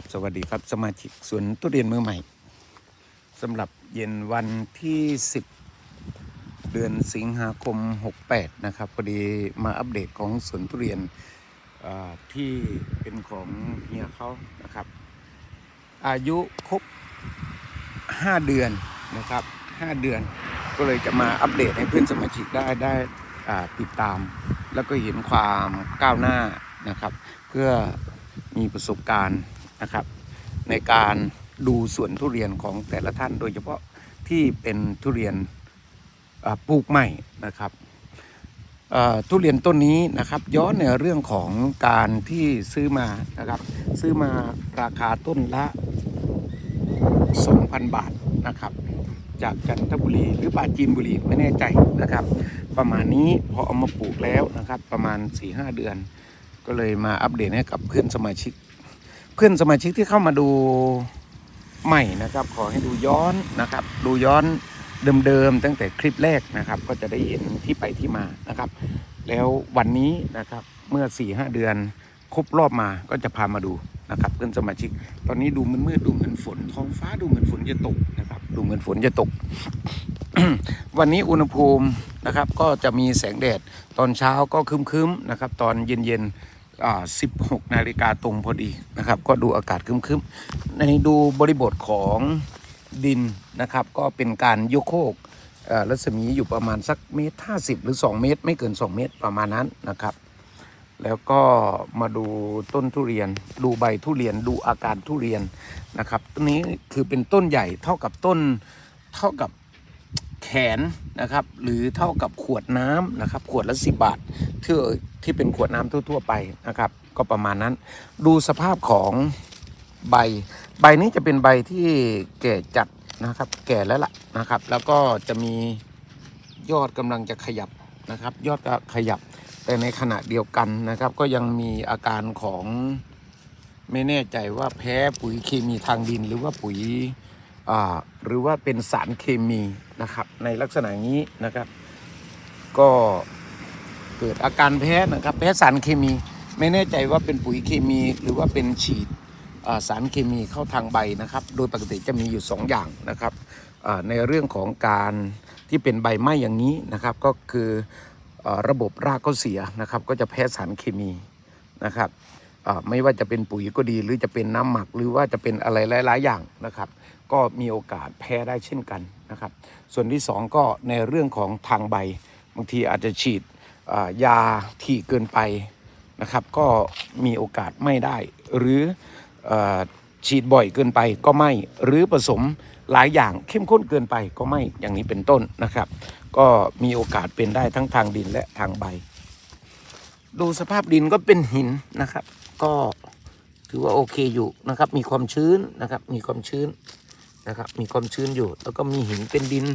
ครับสวัสดีครับสมาชิกสวนทุเรียนมือใหม่สำหรับเย็นวันที่ 10 เดือนสิงหาคม 68 นะครับพอดีมาอัปเดตของสวนทุเรียนที่เป็นของเฮียเขานะครับ อายุครบ 5 เดือนนะครับ 5 เดือนก็เลยจะมาอัปเดตให้เพื่อนสมาชิกได้ได้ติดตาม แล้วก็เห็นความก้าวหน้านะครับ เพื่อมีประสบการณ์ นะครับ ในการดูสวนทุเรียนของแต่ละท่าน โดยเฉพาะที่เป็นทุเรียนปลูกใหม่นะครับทุเรียนต้นนี้นะครับ ย้อนในเรื่องของการที่ซื้อมานะครับ ซื้อมาราคาต้นละ2,000 บาทนะครับ จากจันทบุรีหรือปาจีนบุรีไม่แน่ใจนะครับ ประมาณนี้พอเอามาปลูกแล้วนะครับ ประมาณ 4-5 เดือน ก็เลยมาอัปเดตให้กับเพื่อนสมาชิก เพื่อนสมาชิกที่เข้ามาดูใหม่นะครับ ขอให้ดูย้อนนะครับ ดูย้อนเดิมๆตั้งแต่คลิปแรกนะครับ ก็จะได้เห็นที่ไปที่มานะครับ แล้ววันนี้นะครับเมื่อ4ี่หเดือนครบรอบมาก็จะพามาดูนะครับเพื่อนสมาชิก ตอนนี้ดูมืดๆดูเหมือนฝนท้องฟ้าดูเหมือนฝนจะตกนะครับ ดูเหมือนฝนจะตก วันนี้อุณหภูมินะครับ ก็จะมีแสงแดดตอนเช้าก็คึมๆนะครับ ตอนเย็นๆ 16 นาฬิกาตรงพอดีนะครับ ก็ดูอากาศคึ้มๆ ในดูบริบทของดินนะครับ ก็เป็นการยกโคกเอ่อรัศมีอยู่ประมาณสักเมตร50หรือ 2 เมตร ไม่เกิน 2 เมตรประมาณนั้นนะครับ แล้วก็มาดูต้นทุเรียน ดูใบทุเรียนดูอาการทุเรียนนะครับต้นนี้คือเป็นต้นใหญ่เท่ากับต้นเท่ากับ แขนนะครับ หรือเท่ากับขวดน้ำนะครับ ขวดละสิบาทที่ที่เป็นขวดน้ำทั่ว ๆ ไปนะครับ ก็ประมาณนั้น ดูสภาพของใบ ใบนี้จะเป็นใบที่แก่จัดนะครับ แก่แล้วล่ะนะครับ แล้วก็จะมียอดกำลังจะขยับนะครับ ยอดก็ขยับแต่ในขณะเดียวกันนะครับ ก็ยังมีอาการของไม่แน่ใจว่าแพ้ปุ๋ยเคมีทางดินหรือว่าปุ๋ย หรือว่าเป็นสารเคมีนะครับ ในลักษณะนี้นะครับ ก็เกิดอาการแพ้นะครับ แพ้สารเคมี ไม่แน่ใจว่าเป็นปุ๋ยเคมี หรือว่าเป็นฉีดสารเคมีเข้าทางใบนะครับ โดยปกติจะมีอยู่ 2 อย่างนะครับในเรื่องของการที่เป็นใบไหม้อย่างนี้นะครับ ก็คืออระบบรากก็เสียนะครับ ก็จะแพ้สารเคมีนะครับไม่ว่าจะเป็นปุ๋ยก็ดี หรือจะเป็นน้ำหมักหรือว่าจะเป็นอะไรหลาย ๆ อย่างนะครับ ก็มีโอกาสแพ้ได้เช่นกันนะครับ ส่วนที่สองก็ในเรื่องของทางใบบางทีอาจจะฉีดยาที่เกินไปนะครับ ก็มีโอกาสไม่ได้ หรืออฉีดบ่อยเกินไปก็ไม่ หรือผสมหลายอย่างเข้มข้นเกินไปก็ไม่อย่างนี้เป็นต้นนะครับ ก็มีโอกาสเป็นได้ทั้งทางดินและทางใบ ดูสภาพดินก็เป็นหินนะครับ ก็ถือว่าโอเคอยู่นะครับ มีความชื้นนะครับ มีความชื้น นะครับ มีความชื้นอยู่ แล้วก็มีหินเป็นดิน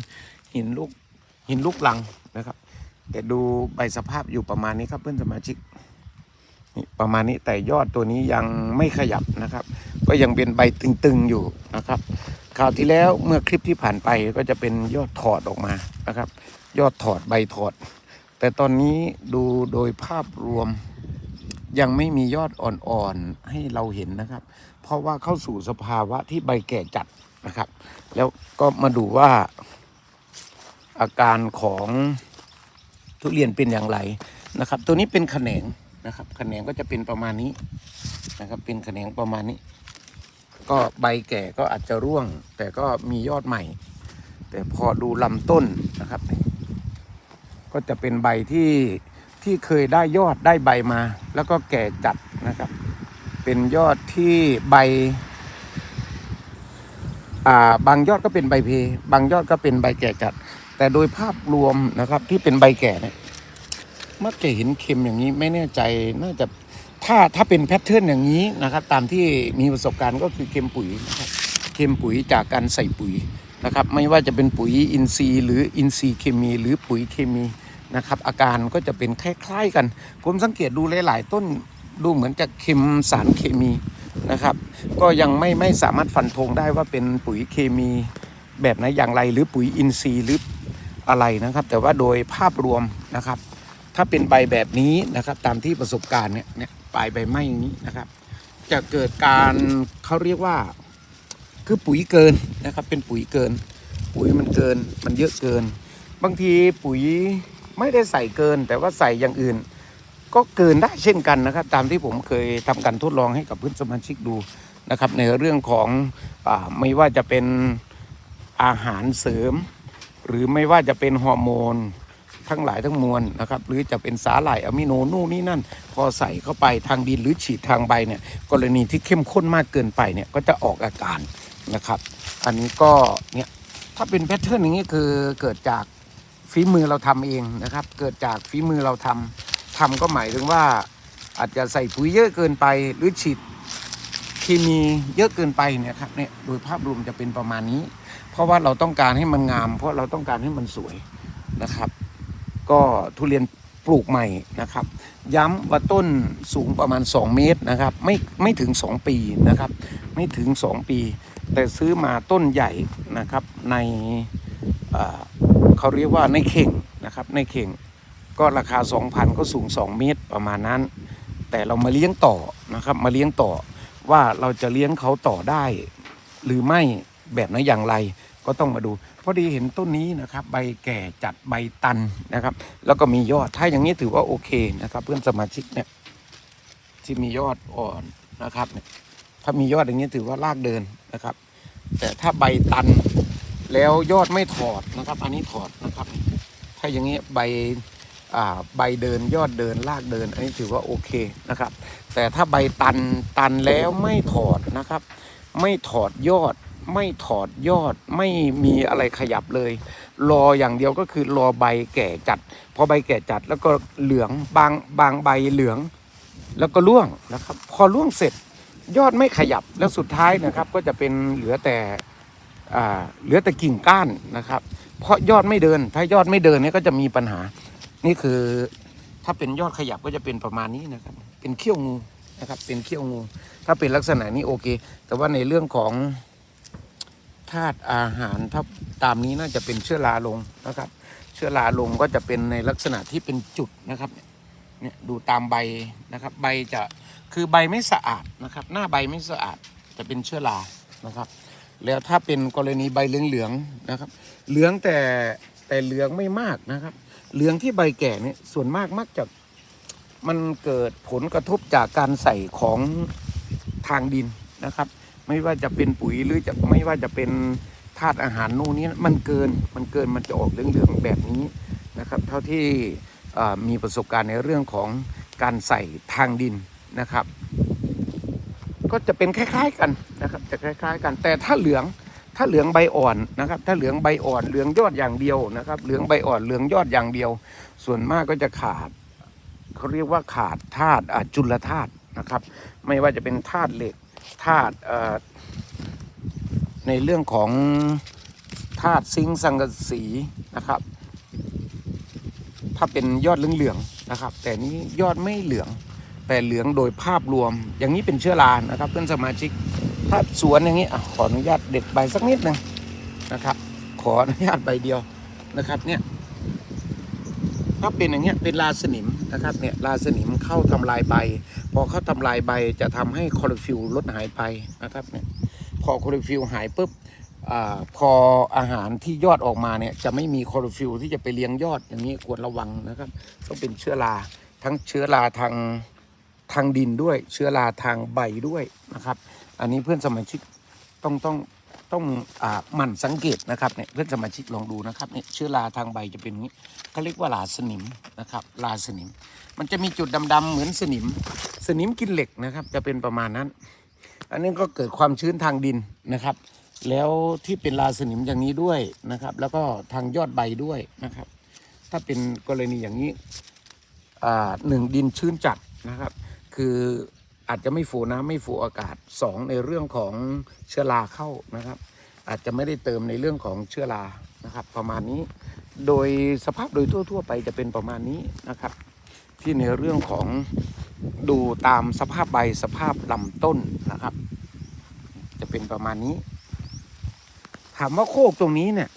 หินลูกหินลูกลังนะครับ แต่ดูใบสภาพอยู่ประมาณนี้ครับเพื่อนสมาชิกนี่ประมาณนี้แต่ยอดตัวนี้ยังไม่ขยับนะครับ ก็ยังเป็นใบตึงๆอยู่นะครับคราวที่แล้วเมื่อคลิปที่ผ่านไปก็จะเป็นยอดถอดออกมานะครับ ยอดถอดใบถอด แต่ตอนนี้ดูโดยภาพรวมยังไม่มียอดอ่อนๆให้เราเห็นนะครับ เพราะว่าเข้าสู่สภาวะที่ใบแก่จัด นะครับ แล้วก็มาดูว่าอาการของทุเรียนเป็นอย่างไรนะครับ ตัวนี้เป็นแขนงนะครับแขนงก็จะเป็นประมาณนี้นะครับ เป็นแขนงประมาณนี้ ก็ใบแก่ก็อาจจะร่วง แต่ก็มียอดใหม่ แต่พอดูลำต้นนะครับ ก็จะเป็นใบที่ที่เคยได้ยอดได้ใบมา แล้วก็แก่จัดนะครับ เป็นยอดที่ใบ บางยอดก็เป็นใบเพ บางยอดก็เป็นใบแก่จัด แต่โดยภาพรวมนะครับที่เป็นใบแก่เนี่ยมักจะเห็นเค็มอย่างนี้ไม่แน่ใจน่าจะถ้าถ้าเป็นแพทเทิร์นอย่างนี้นะครับ ตามที่มีประสบการณ์ก็คือเค็มปุ๋ยนะครับเค็มปุ๋ยจากการใส่ปุ๋ยนะครับ ไม่ว่าจะเป็นปุ๋ยอินทรีย์ หรืออินทรีย์เคมี หรือปุ๋ยเคมีนะครับ อาการก็จะเป็นคล้ายๆกัน ผมสังเกตดูหลายๆต้นดูเหมือนจะเค็มสารเคมี นะครับ ก็ยังไม่ไม่สามารถฟันธงได้ว่าเป็นปุ๋ยเคมีแบบไหนอย่างไร หรือปุ๋ยอินทรีย์หรืออะไรนะครับ แต่ว่าโดยภาพรวมนะครับ ถ้าเป็นใบแบบนี้นะครับ ตามที่ประสบการณ์เนี่ยเนี่ยปลายใบไม้อย่างนี้นะครับ จะเกิดการเขาเรียกว่าคือปุ๋ยเกินนะครับ เป็นปุ๋ยเกิน ปุ๋ยมันเกินมันเยอะเกิน บางทีปุ๋ยไม่ได้ใส่เกิน แต่ว่าใส่อย่างอื่น ก็เกินได้เช่นกันนะครับ ตามที่ผมเคยทำการทดลองให้กับเพื่อนสมาชิกดูนะครับ ในเรื่องของอไม่ว่าจะเป็นอาหารเสริม หรือไม่ว่าจะเป็นฮอร์โมนทั้งหลายทั้งมวลนะครับ หรือจะเป็นสาหร่ายอะมิโนนู่นนี่นั่น พอใส่เข้าไปทางดินหรือฉีดทางใบเนี่ยกรณีที่เข้มข้นมากเกินไปเนี่ยก็จะออกอาการนะครับ อันนี้ก็เนี่ยถ้าเป็นแพทเทิร์นอย่างนี้คือเกิดจากฝีมือเราทำเองนะครับ เกิดจากฝีมือเราทำ ทำก็หมายถึงว่า อาจจะใส่ปุ๋ยเยอะเกินไป หรือฉีดเคมีเยอะเกินไปเนี่ยครับเนี่ยโดยภาพรวมจะเป็นประมาณนี้ เพราะว่าเราต้องการให้มันงาม เพราะเราต้องการให้มันสวยนะครับ ก็ทุเรียนปลูกใหม่นะครับ ย้ำว่าต้นสูงประมาณ 2 เมตรนะครับ ไม่ไม่ถึง 2 ปีนะครับ ไม่ถึง 2 ปี แต่ซื้อมาต้นใหญ่นะครับในเขาเรียกว่าในเข่งนะครับในเข่ง ก็ราคา 2,000 ก็สูง 2 เมตรประมาณนั้น แต่เรามาเลี้ยงต่อนะครับ มาเลี้ยงต่อว่าเราจะเลี้ยงเขาต่อได้ หรือไม่แบบไหนอย่างไรก็ต้องมาดูพอดีเห็นต้นนี้นะครับ ใบแก่จัดใบตันนะครับ แล้วก็มียอดถ้าอย่างนี้ถือว่าโอเคนะครับ เพื่อนสมาชิกเนี่ยที่มียอดอ่อนนะครับ ถ้ามียอดอย่างนี้ถือว่าลากเดินนะครับ แต่ถ้าใบตันแล้วยอดไม่ถอดนะครับ อันนี้ถอดนะครับ ถ้าอย่างนี้ใบ ใบเดินยอดเดินลากเดิน อันนี้ถือว่าโอเคนะครับ แต่ถ้าใบตันตันแล้วไม่ถอดนะครับ ไม่ถอดยอด ไม่ถอดยอดไม่มีอะไรขยับเลย รออย่างเดียวก็คือรอใบแก่จัด พอใบแก่จัดแล้วก็เหลืองบางบางใบเหลือง แล้วก็ร่วงนะครับ พอร่วงเสร็จยอดไม่ขยับแล้วสุดท้ายนะครับ ก็จะเป็นเหลือแต่อ่าเหลือแต่กิ่งก้านนะครับ เพราะยอดไม่เดิน ถ้ายอดไม่เดินเนี่ยก็จะมีปัญหา นี่คือถ้าเป็นยอดขยับก็จะเป็นประมาณนี้นะครับ เป็นเขี้ยวงูนะครับ เป็นเขี้ยวงู ถ้าเป็นลักษณะนี้โอเค แต่ว่าในเรื่องของธาตุอาหารถ้าตามนี้น่าจะเป็นเชื้อราลงนะครับ เชื้อราลงก็จะเป็นในลักษณะที่เป็นจุดนะครับเนี่ยดูตามใบนะครับ ใบจะคือใบไม่สะอาดนะครับ หน้าใบไม่สะอาดจะเป็นเชื้อรานะครับ แล้วถ้าเป็นกรณีใบเหลืองๆนะครับ เหลืองแต่แต่เหลืองไม่มากนะครับ เหลืองที่ใบแก่เนี่ยส่วนมากมักจะมันเกิดผลกระทบจากการใส่ของทางดินนะครับ ไม่ว่าจะเป็นปุ๋ยหรือจะไม่ว่าจะเป็นธาตุอาหารนู่นนี่มันเกินมันเกินมันจะออกเหลืองๆแบบนี้นะครับ เท่าที่มีประสบการณ์ในเรื่องของการใส่ทางดินนะครับ ก็จะเป็นคล้าย ๆกันนะครับ จะคล้าย ๆ กันแต่ถ้าเหลือง ถ้าเหลืองใบอ่อนนะครับ ถ้าเหลืองใบอ่อนเหลืองยอดอย่างเดียวนะครับ เหลืองใบอ่อนเหลืองยอดอย่างเดียว ส่วนมากก็จะขาดเขาเรียกว่าขาดธาตุอะจุลธาตุนะครับ ไม่ว่าจะเป็นธาตุเหล็กธาตุในเรื่องของธาตุซิงสังกสีนะครับ ถ้าเป็นยอดเหลืองๆนะครับ แต่นี้ยอดไม่เหลือง แต่เหลืองโดยภาพรวม อย่างนี้เป็นเชื้อรานะครับเพื่อนสมาชิก ถ้าสวนอย่างนี้อขออนุญาตเด็ดใบสักนิดหนึ่งนะครับ ขออนุญาตใบเดียวนะครับเนี่ยถ้าเป็นอย่างเงี้ยเป็นราสนิมนะครับเนี่ยราสนิมเข้าทำลายใบ พอเข้าทำลายใบจะทำให้คลอโรฟิลลดหายไปนะครับเนี่ยพอคลอโรฟิลหายปุ๊บอพออาหารที่ยอดออกมาเนี่ยจะไม่มีคลอโรฟิลที่จะไปเลี้ยงยอดอย่างนี้ควรระวังนะครับต้องเป็นเชื้อราทั้งเชื้อราทางทางดินด้วย เชื้อราทางใบด้วยนะครับ อันนี้เพื่อนสมาชิกต้องต้องต้องอ่าหมั่นสังเกตนะครับเนี่ยเพื่อนสมาชิกลองดูนะครับเนี่ยเชื้อราทางใบจะเป็นอย่างนี้เขาเรียกว่าลาสนิมนะครับลาสนิม มันจะมีจุดดำๆเหมือนสนิม สนิมกินเหล็กนะครับ จะเป็นประมาณนั้น อันนี้ก็เกิดความชื้นทางดินนะครับ แล้วที่เป็นลาสนิมอย่างนี้ด้วยนะครับ แล้วก็ทางยอดใบด้วยนะครับ ถ้าเป็นกรณีอย่างนี้อ่าหนึ่งดินชื้นจัดนะครับ คือ อาจจะไม่ฝูน้ำไม่ฝูอากาศสองในเรื่องของเชื้อราเข้านะครับ อาจจะไม่ได้เติมในเรื่องของเชื้อรานะครับ ประมาณนี้ โดยสภาพโดยทั่ว ๆ ไปจะเป็นประมาณนี้นะครับ ที่ในเรื่องของดูตามสภาพใบสภาพลำต้นนะครับ จะเป็นประมาณนี้ ถามว่าโคกตรงนี้เนี่ย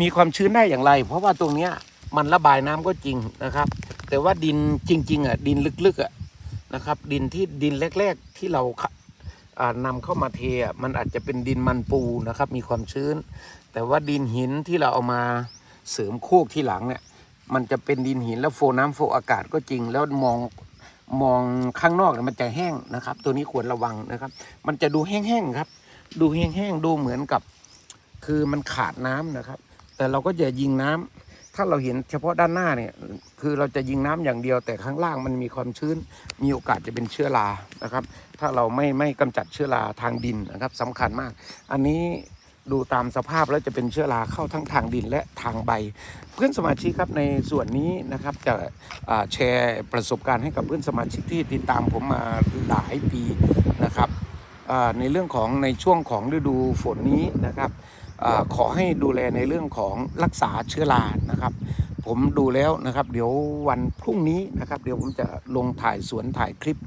มีความชื้นได้อย่างไร เพราะว่าตรงเนี้ยมันระบายน้ำก็จริงนะครับ แต่ว่าดินจริง ๆอะดินลึกๆอะ นะครับ ดินที่ดินแรก ๆ ที่เราขะอ่านำเข้ามาเทมันอาจจะเป็นดินมันปูนะครับ มีความชื้น แต่ว่าดินหินที่เราเอามาเสริมโคกที่หลังเนี่ย มันจะเป็นดินหินแล้วโฟน้ำโฟอากาศก็จริง แล้วมองมองข้างนอกเนี่ยมันจะแห้งนะครับ ตัวนี้ควรระวังนะครับ มันจะดูแห้งๆครับ ดูแห้งๆดูเหมือนกับ คือมันขาดน้ำนะครับ แต่เราก็จะยิงน้ำ ถ้าเราเห็นเฉพาะด้านหน้าเนี่ย คือเราจะยิงน้ำอย่างเดียว แต่ข้างล่างมันมีความชื้น มีโอกาสจะเป็นเชื้อรานะครับ ถ้าเราไม่ไม่กำจัดเชื้อราทางดินนะครับสำคัญมาก อันนี้ดูตามสภาพแล้วจะเป็นเชื้อราเข้าทั้งทางดินและทางใบ เพื่อนสมาชิกครับในส่วนนี้นะครับจะแชร์ประสบการณ์ให้กับเพื่อนสมาชิกที่ติดตามผมมาหลายปีนะครับในเรื่องของในช่วงของฤดูฝนนี้นะครับ ขอให้ดูแลในเรื่องของรักษาเชื้อรานะครับ ผมดูแล้วนะครับ เดี๋ยววันพรุ่งนี้นะครับ เดี๋ยวผมจะลงถ่ายสวนถ่ายคลิป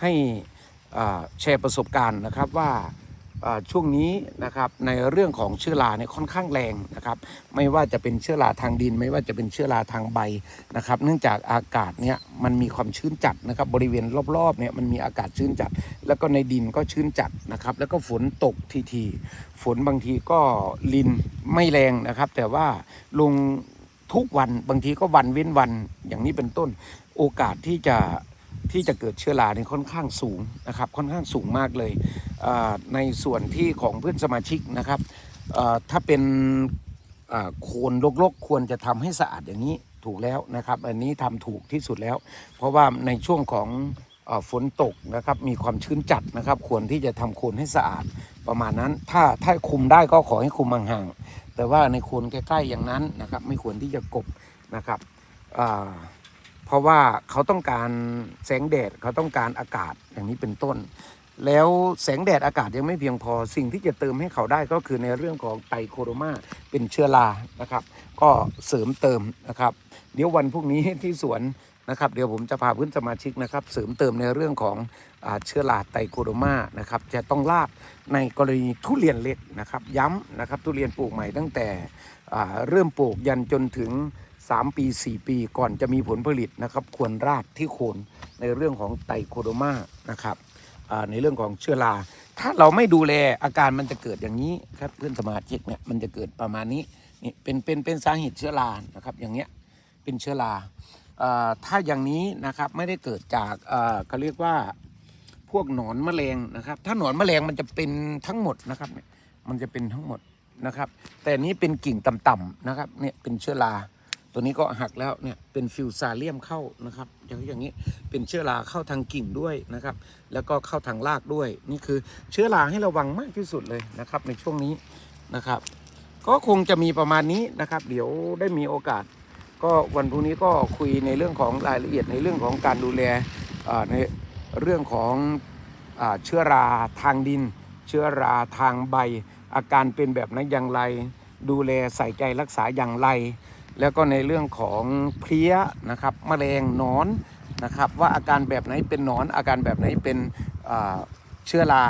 ให้แชร์ประสบการณ์นะครับว่า ช่วงนี้นะครับในเรื่องของเชื้อราเนี่ยค่อนข้างแรงนะครับไม่ว่าจะเป็นเชื้อราทางดิน ไม่ว่าจะเป็นเชื้อราทางใบนะครับเนื่องจากอากาศเนี่ยมันมีความชื้นจัดนะครับบริเวณรอบๆเนี่ยมันมีอากาศชื้นจัด แล้วก็ในดินก็ชื้นจัดนะครับแล้วก็ฝนตกทีๆฝนบางทีก็ลินไม่แรงนะครับ แต่ว่าลงทุกวันบางทีก็วันเว้นวันอย่างนี้เป็นต้นโอกาสที่จะที่จะเกิดเชื้อราเนี่ยค่อนข้างสูงนะครับค่อนข้างสูงมากเลย ในส่วนที่ของเพื่อนสมาชิกนะครับถ้าเป็นโคนรกๆ ควรจะทำให้สะอาดอย่างนี้ถูกแล้วนะครับ อันนี้ทำถูกที่สุดแล้ว เพราะว่าในช่วงของฝนตกนะครับมีความชื้นจัดนะครับ ควรที่จะทำโคนให้สะอาดประมาณนั้น ถ้าถ้าคุมได้ก็ขอให้คุมห่างๆแต่ว่าในโคนใกล้ๆอย่างนั้นนะครับ ไม่ควรที่จะกบนะครับเพราะว่าเขาต้องการแสงแดดเขาต้องการอากาศอย่างนี้เป็นต้น แล้วแสงแดดอากาศยังไม่เพียงพอสิ่งที่จะเติมให้เขาได้ก็คือในเรื่องของไตโคโรมาเป็นเชื้อรานะครับ ก็เสริมเติมนะครับ เดี๋ยววันพรุ่งนี้ที่สวนนะครับ เดี๋ยวผมจะพาเพื่อนสมาชิกนะครับ เสริมเติมในเรื่องของอเชื้อราไตโคโรมานะครับ จะต้องลาดในกรณีทุเรียนเล็กนะครับ ย้ำนะครับทุเรียนปลูกใหม่ตั้งแต่เริ่มปลูกยันจนถึง 3 ปี 4 ปีก่อนจะมีผลผลิตนะครับ ควรราดที่โคนในเรื่องของไตโคโดมานะครับ ในเรื่องของเชื้อรา ถ้าเราไม่ดูแลอาการมันจะเกิดอย่างนี้ครับเพื่อนสมาชิกเนี่ยมันจะเกิดประมาณนี้นี่เป็นเป็นเป็นสาเหตุเชื้อรานะครับอย่างเงี้ยเป็นเชื้อราอถ้าอย่างนี้นะครับไม่ได้เกิดจากอ่าเขาเรียกว่าพวกหนอนแมลงนะครับ ถ้าหนอนแมลงมันจะเป็นทั้งหมดนะครับเนี่ยมันจะเป็นทั้งหมดนะครับ แต่นนี้เป็นกิ่งต่ำๆนะครับเนี่ยเป็นเชื้อรา ตัวนี้ก็หักแล้วเนี่ยเป็นฟิวซาเลียมเข้านะครับอย่างอย่างนี้เป็นเชื้อราเข้าทางกิ่งด้วยนะครับ แล้วก็เข้าทางรากด้วย นี่คือเชื้อราให้ระวังมากที่สุดเลยนะครับ ในช่วงนี้นะครับ ก็คงจะมีประมาณนี้นะครับ เดี๋ยวได้มีโอกาส ก็วันพรุ่งนี้ก็คุยในเรื่องของรายละเอียดในเรื่องของการดูแลในเรื่องของอเชื้อราทางดิน เชื้อราทางใบ อาการเป็นแบบไหนอย่างไร ดูแลใส่ใจรักษาอย่างไร แล้วก็ในเรื่องของเพลี้ยนะครับแมลงนอนนะครับ ว่าอาการแบบไหนเป็นนอน อาการแบบไหนเป็นเชื้อรา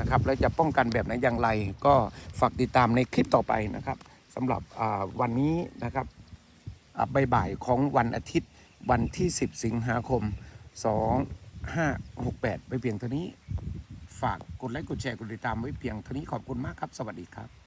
นะครับแล้วจะป้องกันแบบไหนอย่างไร ก็ฝากติดตามในคลิปต่อไปนะครับสำหรับวันนี้นะครับบ่ายๆของวันอาทิตย์วันที่ 10 สิงหาคม 2568 ไปเพียงเท่านี้ ฝากกดไลค์กดแชร์กดติดตามไว้เพียงเท่านี้ขอบคุณมากครับ สวัสดีครับ